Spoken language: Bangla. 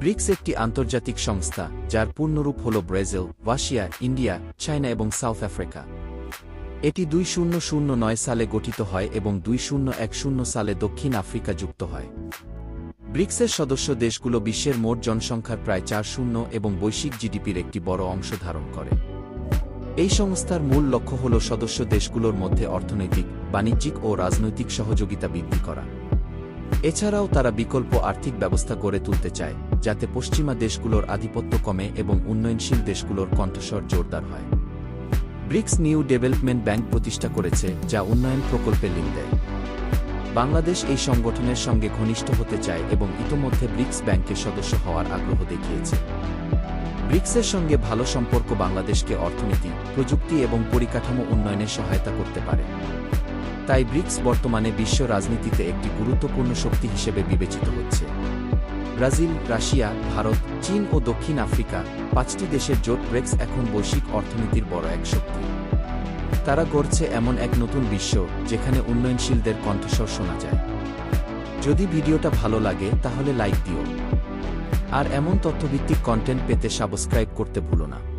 ব্রিক্স একটি আন্তর্জাতিক সংস্থা, যার পূর্ণরূপ হল ব্রাজিল, রাশিয়া, ইন্ডিয়া, চায়না এবং সাউথ আফ্রিকা। এটি দুই শূন্য শূন্য নয় সালে গঠিত হয় এবং দুই শূন্য এক শূন্য সালে দক্ষিণ আফ্রিকা যুক্ত হয়। ব্রিক্সের সদস্য দেশগুলো বিশ্বের মোট জনসংখ্যার প্রায় চার শূন্য এবং বৈশ্বিক জিডিপির একটি বড় অংশ ধারণ করে। এই সংস্থার মূল লক্ষ্য হল সদস্য দেশগুলোর মধ্যে অর্থনৈতিক, বাণিজ্যিক ও রাজনৈতিক সহযোগিতা বৃদ্ধি করা। এছাড়াও তারা বিকল্প আর্থিক ব্যবস্থা গড়ে তুলতে চায়। যাতে পশ্চিমা দেশগুলোর আধিপত্য কমে এবং উন্নয়নশীল দেশগুলোর কণ্ঠস্বর জোরদার হয়। ব্রিক্স নিউ ডেভেলপমেন্ট ব্যাংক প্রতিষ্ঠা করেছে, যা উন্নয়ন প্রকল্পে লিঙ্ক দেয়। বাংলাদেশ এই সংগঠনের সঙ্গে ঘনিষ্ঠ হতে চায় এবং ইতোমধ্যে ব্রিক্স ব্যাংকের সদস্য হওয়ার আগ্রহ দেখিয়েছে। ব্রিক্সের সঙ্গে ভালো সম্পর্ক বাংলাদেশকে অর্থনীতি, প্রযুক্তি এবং পরিকাঠামো উন্নয়নে সহায়তা করতে পারে। তাই ব্রিক্স বর্তমানে বিশ্ব রাজনীতিতে একটি গুরুত্বপূর্ণ শক্তি হিসেবে বিবেচিত হচ্ছে। ব্রাজিল, রাশিয়া, ভারত, চীন ও দক্ষিণ আফ্রিকা, পাঁচটি দেশের জোট ব্রেক্স এখন বৈশ্বিক অর্থনীতির বড় এক শক্তি। তারা গড়ছে এমন এক নতুন বিশ্ব, যেখানে উন্নয়নশীলদের কণ্ঠস্বর শোনা যায়। যদি ভিডিওটা ভালো লাগে, তাহলে লাইক দিও। আর এমন তথ্যভিত্তিক কন্টেন্ট পেতে সাবস্ক্রাইব করতে ভুলো না।